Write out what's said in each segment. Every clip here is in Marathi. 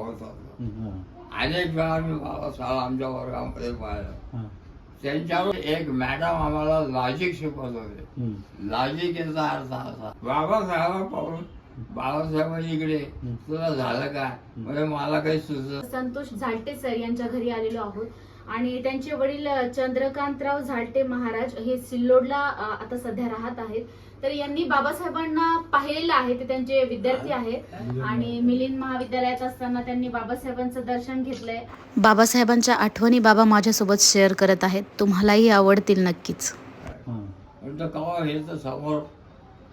हं, अनेक वेळा मी बाबासाहेब आमच्या वर्गामध्ये पाहिलं. हं, त्यांच्यावर एक मॅडम आम्हाला लॉजिक शिकवत होते हं, लॉजिक याचा अर्थ असा बाबासाहेब पाहून बाबासाहेब इकडे तुला झालं काय? म्हणजे मला काही सुचत संतोष झालटे सर यांच्या घरी आलेलो आहोत. आणि त्यांचे वडील चंद्रकांतराव झालटे महाराज हे सिल्लोडला आता सध्या राहत आहेत. तर यांनी बाबासाहेबांना पाहिलेलं आहे ते त्यांचे विद्यार्थी आहेत. आणि मिलिंद महाविद्यालयात असताना त्यांनी बाबासाहेबांचं दर्शन घेतलंय. बाबासाहेबांच्या आठवणी बाबा माझ्यासोबत शेअर करत आहेत. तुम्हालाही आवडतील नक्कीच. हं, हे तर समोर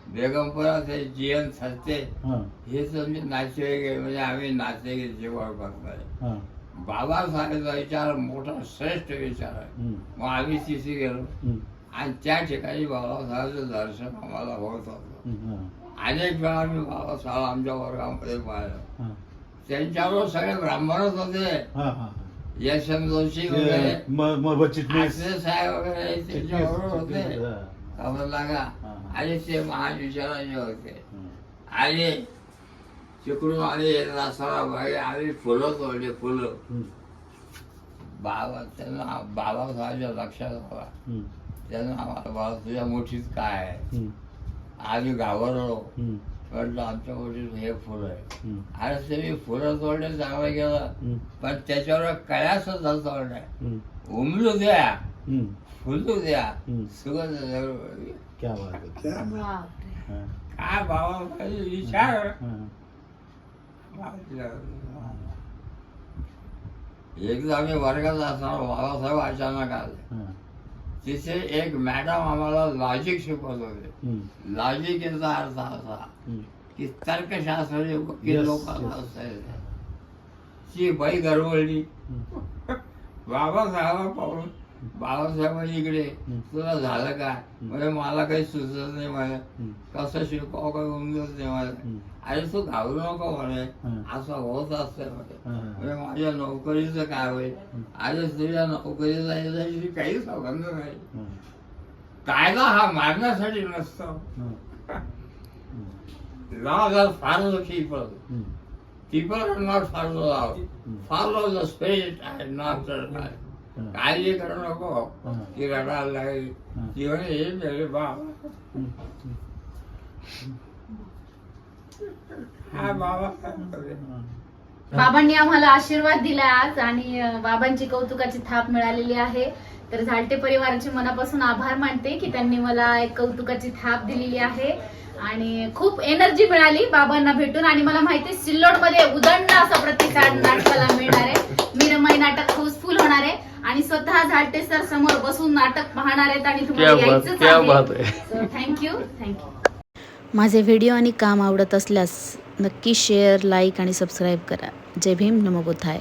बेगमपुरा ते जी एन सत्ते. हं, हे समजे आहे म्हणजे आम्ही बघतोय हं, बाबासाहेबचा विचार मोठा श्रेष्ठ विचार आहे. मग आम्ही तिथे गेलो. हं, आणि त्या ठिकाणी बाबासाहेबचं दर्शन आम्हाला होत होतं अनेक वेळा मी बाबासाहेब आमच्या वर्गामध्ये पाहिलं त्यांच्यावर सगळे ब्राह्मणच होते. यशवंत जोशी वगैरे साहेब वगैरे त्यांच्याबरोबर होते लागा. आणि ते महाविचाराचे होते आणि तिकडून आले रसाला बाई आम्ही फुलं तोडली फुलं बाबा त्यांना बाबासाहेबच्या लक्षात आला हं, त्यांना आम्हाला बाबा तुझ्या मुठीत काय आहे? हं, आम्ही घाबरलो. हं, म्हटलं आमच्या मुठीत हे फुलं आहे. हं, आणि तुम्ही फुलं तोडले चांगलं गेलं हं, पण त्याच्यावर कळ्या सुद्धा तोडल्या. हं, उमलू द्या. हं. फुलू द्या. सुगंध क्या बात बापरे. काय बाबा विचार? हं, एकदा आम्ही वर्गात असताना बाबासाहेब अचानक आले. तिथे एक मॅडम आम्हाला लॉजिक शिकवत होते. लॉजिक याचा अर्थ असा. की तर्कशास्त्राचे वकील Yes, लोक ती बाई गरवळली. बाबासाहेब पाहून बाबासाहेब इकडे. तुला झालं काय म्हणजे मला काही सुचत नाही म्हणे. कसं शिकवावं काही उमजत नाही म्हणे. अरे तू घाबरू नको म्हणे. असं होत असतं म्हणे. म्हणजे माझ्या नोकरीचं काय होईल अरे तुझ्या नोकरीचा याच्याशी काही संबंध नाही कायदा हा मारण्यासाठी नसतो are for the people. हं. People are not for the law. Follow the काळजी करू नको. रडायला लागली. हे. मेरे बाबा हं. बाबा. बाबांनी आम्हाला आशीर्वाद दिला आज आणि बाबांची कौतुकाची थाप मिळालेली आहे. तर झालटे परिवाराचे मनापासून आभार मानते की त्यांनी मला एक कौतुकाची थाप दिलेली आहे. आणि खूप एनर्जी मिळाली बाबांना भेटून. आणि मला माहिती आहे सिल्लोडमध्ये उदंड असा प्रतिसाद नाटकाला मिळणार आहे मीरमाई नाटक हाऊसफुल होणार आहे आणि स्वतः झालटे सर समोर बसून नाटक पाहणार आहेत आणि तुम्हाला यायचंच आहे. थँक्यू थँक्यू माझे व्हिडिओ आणि काम आवडत असल्यास नक्की शेअर लाईक आणि सबस्क्राईब करा. जय भीम नमो बुद्धाय.